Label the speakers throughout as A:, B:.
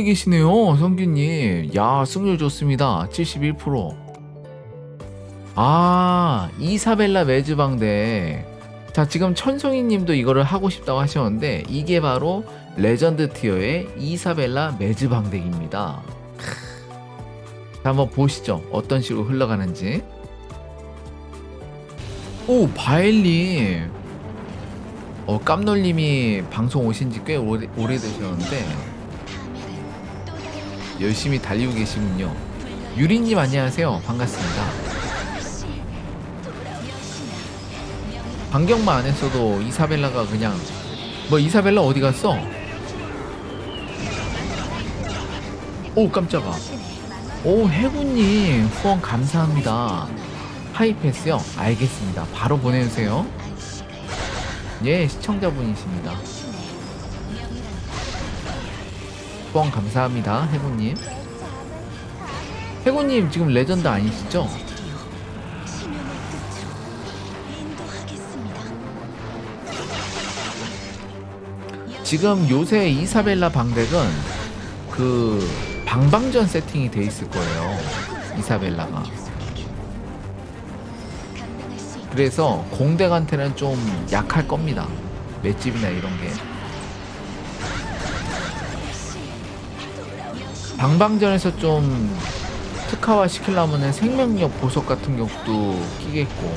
A: 가까이 계시네요, 성규님. 야, 승률 좋습니다. 71%. 아, 이사벨라 매즈방대. 자, 지금 천송이 님도 이거를 하고 싶다고 하셨는데, 이게 바로 레전드 티어의 이사벨라 매즈방덱입니다. 자, 한번 보시죠. 어떤 식으로 흘러가는지. 오, 바엘님. 어, 깜놀님이 방송 오신 지 꽤 오래, 오래되셨는데, 열심히 달리고 계시군요. 유리님 안녕하세요. 반갑습니다. 반경만 안 했어도 이사벨라가 그냥, 뭐 이사벨라 어디 갔어? 오, 깜짝아. 오, 해군님 후원 감사합니다. 하이패스요? 알겠습니다. 바로 보내주세요. 예, 시청자분이십니다. 후원 감사합니다, 해군님. 해군님 지금 레전드 아니시죠? 지금 요새 이사벨라 방덱은 그 방방전 세팅이 돼 있을 거예요. 이사벨라가. 그래서 공덱한테는 좀 약할 겁니다. 맷집이나 이런 게. 방방전에서 좀 특화화 시키려면 생명력 보석 같은 것도 끼겠고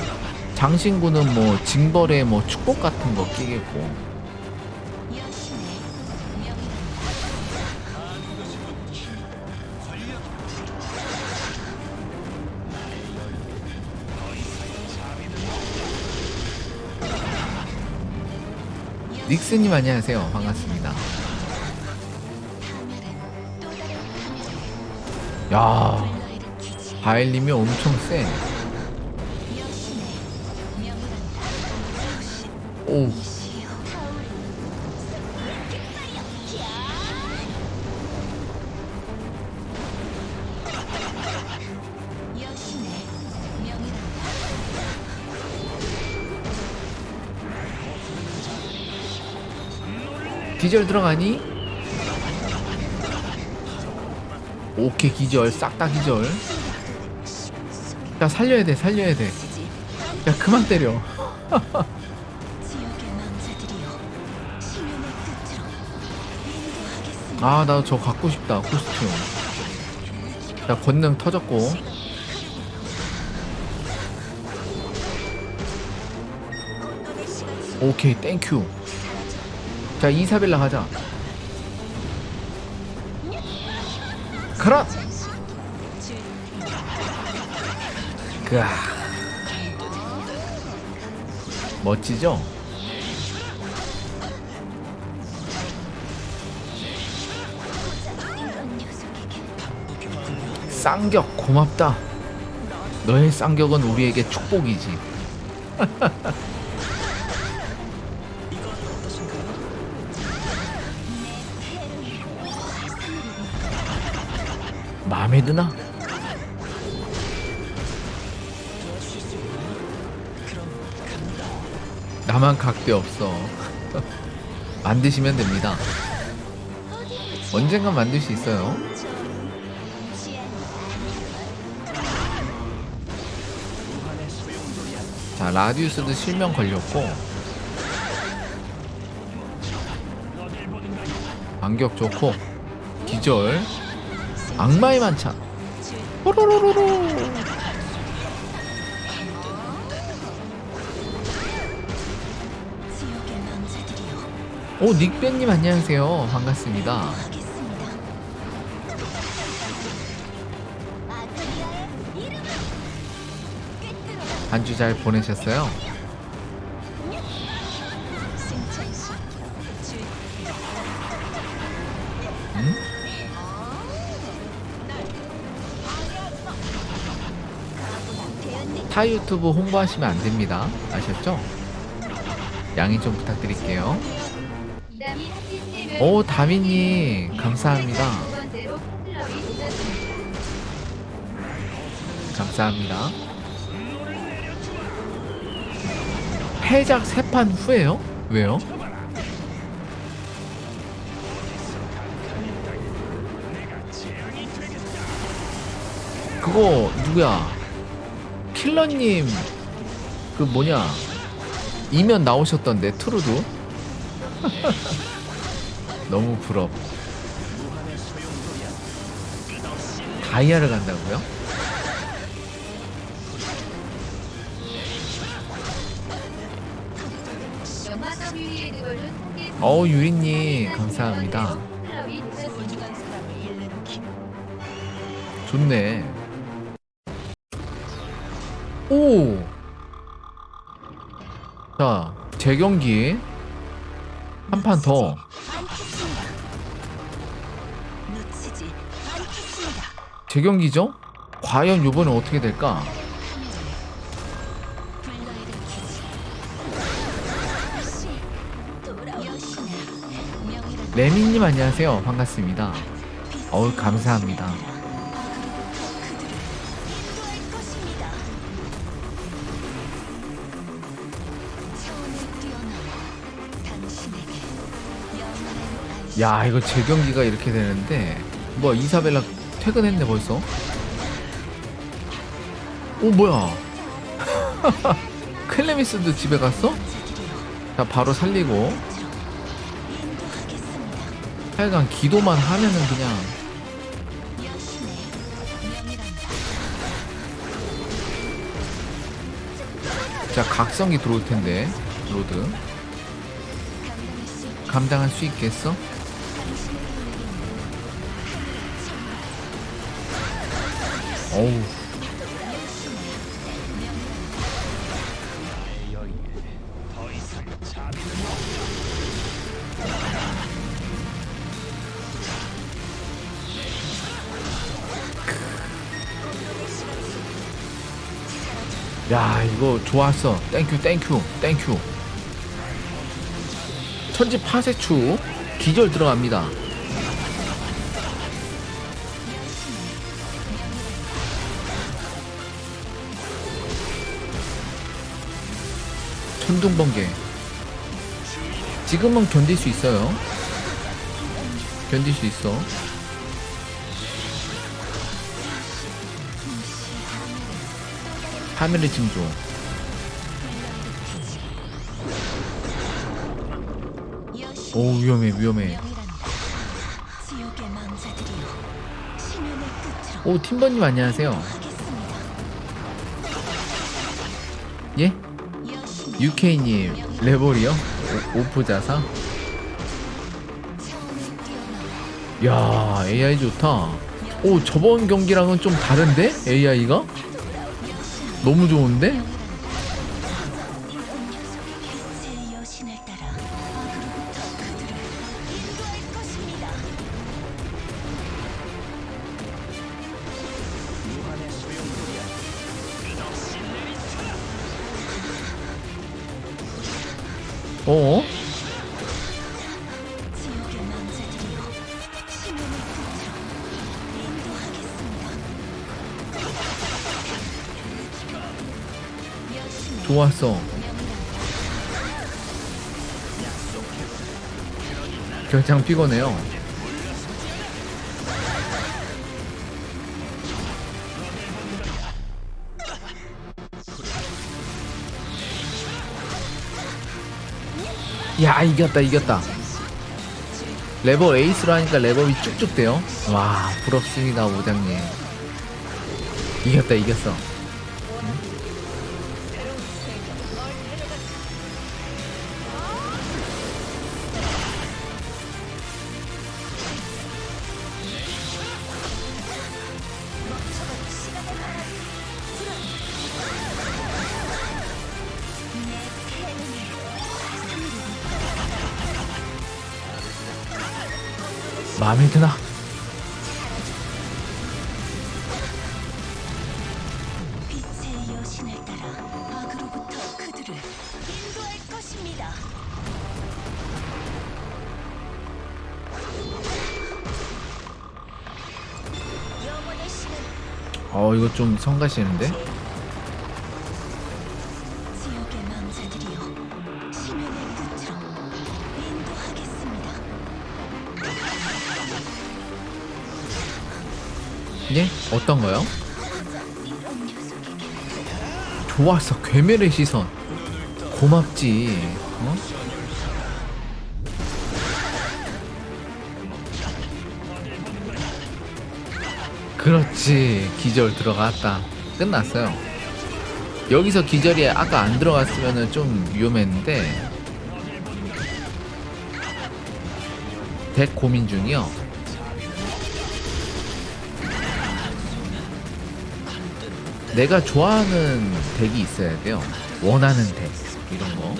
A: 장신구는 뭐 징벌의 뭐 축복 같은 거 끼겠고. 닉스님 안녕하세요. 반갑습니다 야 바엘님이 엄청 세 오. 기절 들어가니? 오케이 기절. 싹 다 기절. 야 살려야 돼 살려야 돼야 그만 때려. 아 나 저 갖고 싶다 코스튬. 자 권능 터졌고. 오케이 땡큐. 자 이사벨라 가자 가라! 그아. 멋지죠? 쌍격 고맙다. 너의 쌍격은 우리에게 축복이지 마음에 드나? 나만 각대 없어. 만드시면 됩니다. 언젠간 만들 수 있어요. 자, 라디우스도 실명 걸렸고. 반격 좋고. 기절. 악마의 만찬. 호로로로로. 오 닉벤님 안녕하세요 반갑습니다 한주 잘 보내셨어요? 스타 유튜브 홍보하시면 안 됩니다. 아셨죠? 양해 좀 부탁드릴게요. 오, 다미님, 감사합니다. 감사합니다. 해작 세판 후에요? 왜요? 그거 누구야? 킬러님 그 뭐냐? 이면 나오셨던데 트루드? 너무 부럽. 다이아를 간다고요? 어우 유리님 감사합니다. 좋네. 오. 자 재경기 한 판 더. 재경기죠? 과연 요번에 어떻게 될까? 레미님 안녕하세요. 반갑습니다. 어우 감사합니다. 야 이거 재경기가 이렇게 되는데 뭐 이사벨라 퇴근했네 벌써. 오 뭐야? 클레미스도 집에 갔어?
B: 자
A: 바로 살리고. 하여간 기도만 하면은 그냥. 자 각성기 들어올 텐데 로드
B: 감당할 수
A: 있겠어? 어우. 야 이거 좋았어. 땡큐 땡큐 땡큐. 천지 파세추 기절 들어갑니다 천둥번개. 지금은 견딜 수 있어요. 견딜 수 있어. 하늘의 징조. 오 위험해 위험해. 오 팀버님 안녕하세요 UK님 레볼이요? 오- 오프자사? 야 AI 좋다 오 저번 경기랑은 좀 다른데? AI가? 너무 좋은데? 좋았어. 결장 피곤해요. 야 이겼다 이겼다. 레버 에이스로 하니까 레버이 쭉쭉 돼요? 와 부럽습니다 오장님. 이겼다 이겼어 마음에 드나?
B: 빛의 여신을 따라 악으로부터 그들을 인도할 것입니다. 영원의 신은
A: 어 이거 좀 성가시는데? 예? 어떤 거요? 좋았어. 괴멸의 시선. 고맙지. 어? 그렇지. 기절 들어갔다. 끝났어요. 여기서 기절이 아까 안 들어갔으면 좀 위험했는데. 덱 고민 중이요 내가 좋아하는 덱이 있어야 돼요 원하는 덱 이런 거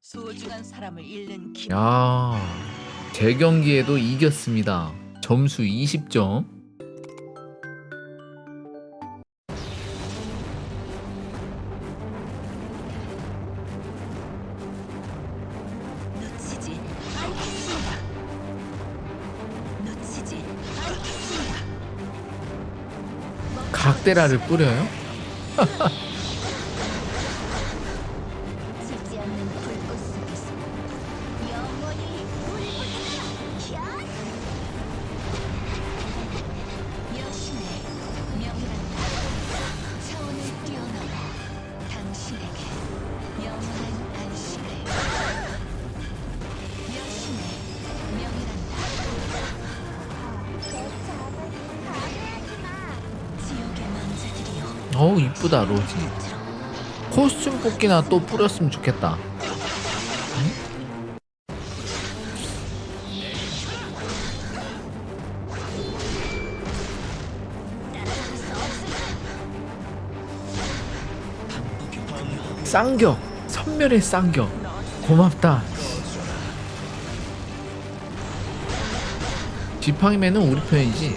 B: 소중한 사람을 잃는 기
A: 야, 제 경기에도 이겼습니다. 점수 20점. 각대라를 뿌려요? 이쁘다, 로지. 코스튬 뽑기나 또 뿌렸으면 좋겠다. 쌍격, 선멸의 쌍격. 고맙다. 지팡이면은 우리 편이지.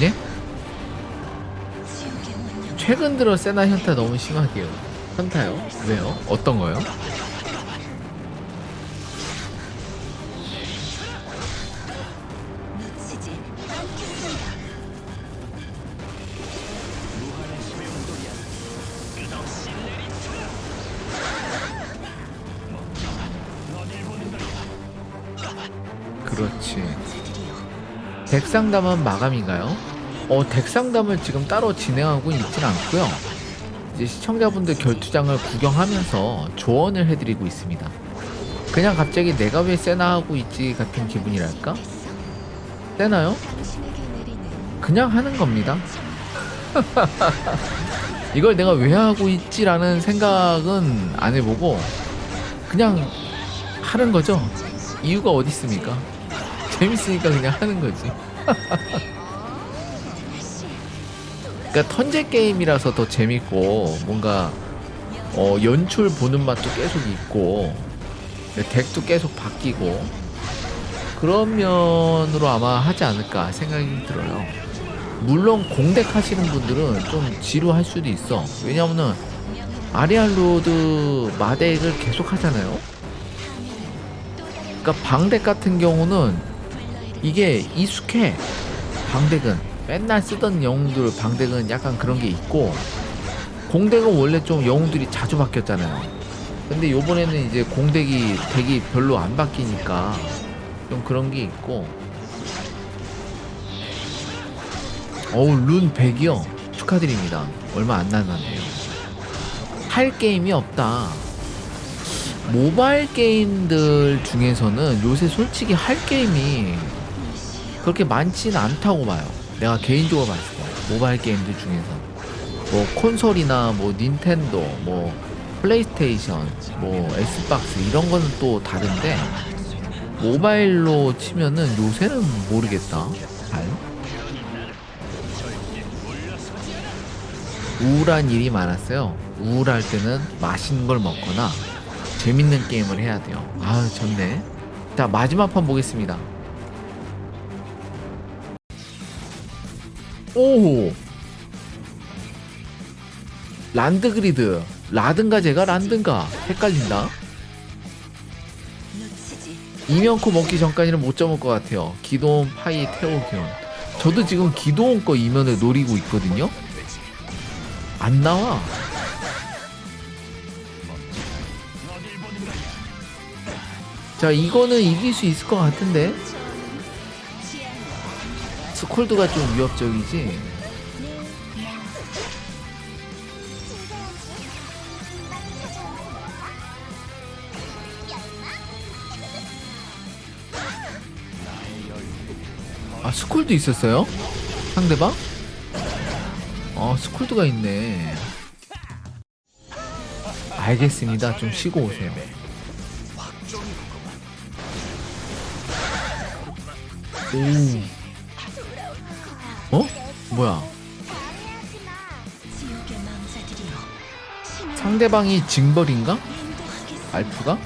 A: 예? 최근 들어 세나 현타 너무 심하게요. 현타요? 왜요? 어떤 거요? 그렇지. 덱상담은 마감인가요? 어, 덱상담을 지금 따로 진행하고 있진 않고요. 이제 시청자분들 결투장을 구경하면서 조언을 해드리고 있습니다. 그냥 갑자기 내가 왜 세나 하고 있지 같은 기분이랄까? 세나요? 그냥 하는 겁니다. 이걸 내가 왜 하고 있지라는 생각은 안 해보고 그냥 하는 거죠. 이유가 어디 있습니까? 재밌으니까 그냥 하는 거지. 그러니까 턴제 게임이라서 더 재밌고 뭔가 어, 연출 보는 맛도 계속 있고 덱도 계속 바뀌고 그런 면으로 아마 하지 않을까 생각이 들어요. 물론 공덱 하시는 분들은 좀 지루할 수도 있어. 왜냐면은 아리알로드 마덱을 계속 하잖아요. 그러니까 방덱 같은 경우는 이게 익숙해. 방덱은 맨날 쓰던 영웅들 방덱은 약간 그런 게 있고 공덱은 원래 좀 영웅들이 자주 바뀌었잖아요. 근데 요번에는 이제 공덱이 덱이 별로 안 바뀌니까 좀 그런 게 있고. 어우 룬 100이요. 축하드립니다. 얼마 안 남았네요. 할 게임이 없다. 모바일 게임들 중에서는 요새 솔직히 할 게임이 그렇게 많지는 않다고 봐요 내가 개인적으로 봤을 때 모바일 게임들 중에서 뭐 콘솔이나 뭐 닌텐도 뭐 플레이스테이션 뭐 엑스박스 이런 거는 또 다른데 모바일로 치면은 요새는 모르겠다. 잘. 우울한 일이 많았어요. 우울할 때는 맛있는 걸 먹거나 재밌는 게임을 해야 돼요. 아, 좋네. 자, 마지막 판 보겠습니다. 오! 란드그리드. 라든가 제가 란든가. 헷갈린다. 이면코 먹기 전까지는 못 접을 것 같아요. 기도원 파이 태오기원. 저도 지금 기도원 거 이면을 노리고 있거든요. 안 나와. 자, 이거는 이길 수 있을 것 같은데. 스콜드가 좀 위협적이지? 아 스콜드 있었어요? 상대방? 아 스콜드가 있네. 알겠습니다. 좀 쉬고 오세요. 오. 어? 뭐야 상대방이 징벌인가? 알프가?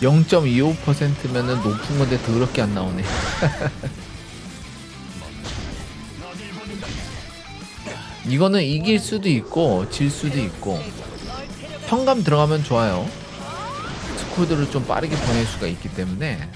A: 0.25%면은 높은 건데 더럽게 안 나오네. 이거는 이길 수도 있고 질 수도 있고 평감 들어가면 좋아요. 스쿼드를 좀 빠르게 보낼 수가 있기 때문에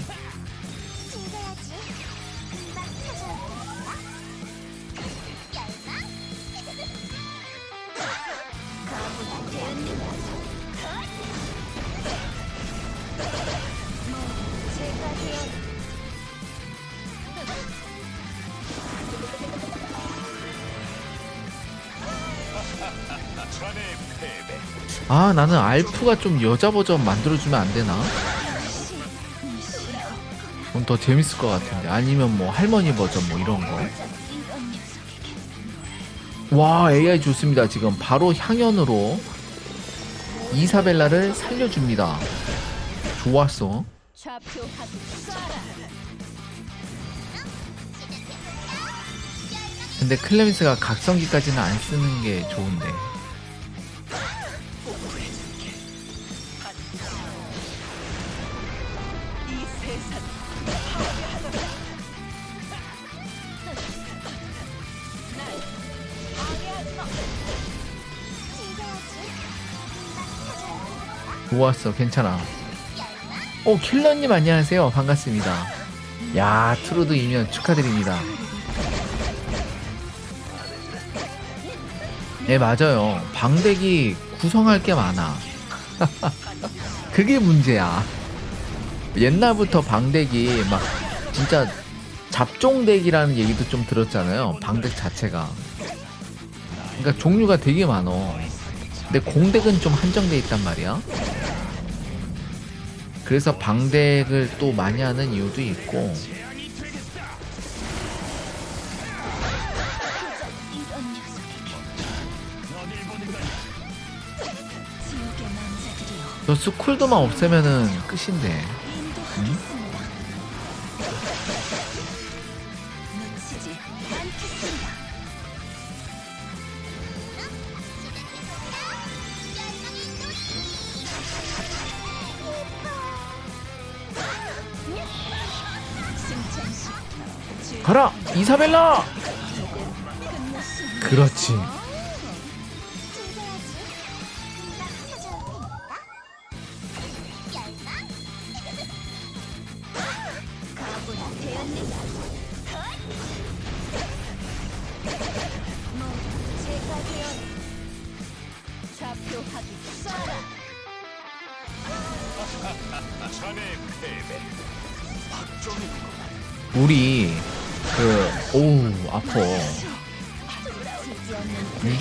A: 아 나는 알프가 좀 여자 버전 만들어주면 안 되나? 그럼 더 재밌을 것 같은데 아니면 뭐 할머니 버전 뭐 이런 거. 와 AI 좋습니다 지금 바로 향연으로 이사벨라를 살려줍니다 좋았어. 근데 클레미스가 각성기까지는 안 쓰는 게 좋은데 좋았어. 괜찮아. 오 킬러님 안녕하세요. 반갑습니다. 야 트로드 이면 축하드립니다. 네 맞아요. 방대기 구성할 게 많아. 그게 문제야. 옛날부터 방대기 막 진짜 잡종덱이라는 얘기도 좀 들었잖아요. 방덱 자체가. 그러니까 종류가 되게 많어. 근데 공덱은 좀 한정돼 있단 말이야 그래서 방덱을 또 많이 하는 이유도 있고. 저 스쿨드만 없애면은 끝인데 가라 이사벨라. 그렇지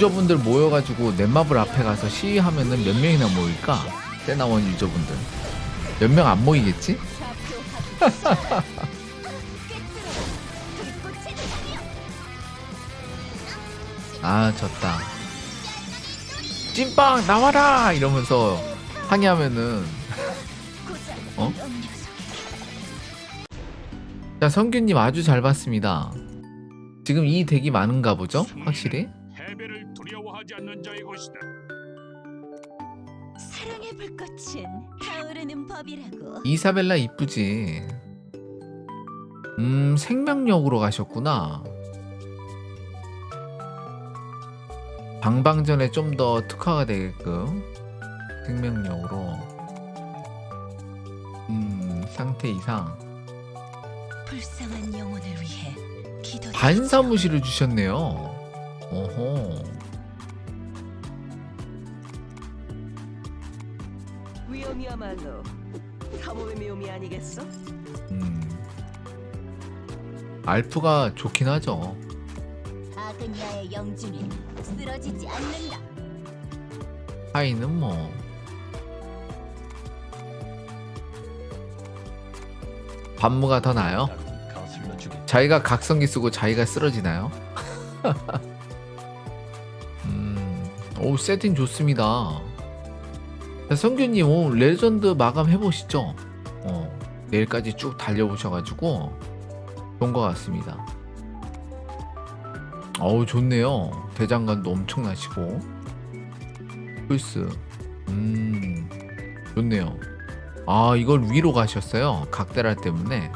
A: 유저분들 모여가지고 넷마블 앞에 가서 시위하면은 몇 명이나 모일까? 때나원 유저분들 몇 명 안 모이겠지? 아 졌다 찐빵 나와라 이러면서 항의하면은 어? 자 성규님 아주 잘 봤습니다 지금 이 덱이 많은가 보죠? 확실히
C: 하지 않는 자의 것이다.
B: 사랑의 불꽃은 타오르는 법이라고.
A: 이사벨라 이쁘지 음 생명력으로 가셨구나 방방전에 좀 더 특화가 되게끔 생명력으로 음 상태 이상
B: 불쌍한 영혼을 위해 기도.
A: 반사무실을 주셨네요 어호
D: 위험이야말로 사모의 묘미 아니겠어?
A: 음. 알프가 좋긴 하죠.
B: 아그니아의 영주는 쓰러지지 않는다.
A: 하이는 뭐 반무가 더
E: 주기.
A: 자기가 각성기 쓰고 자기가 쓰러지나요? 음, 오 세팅 좋습니다. 자, 성규님 오늘 레전드 마감 해보시죠. 어, 내일까지 쭉 달려보셔가지고 좋은 것 같습니다. 어우 좋네요. 대장간도 엄청나시고 플스 음 좋네요. 아 이걸 위로 가셨어요. 각대랄 때문에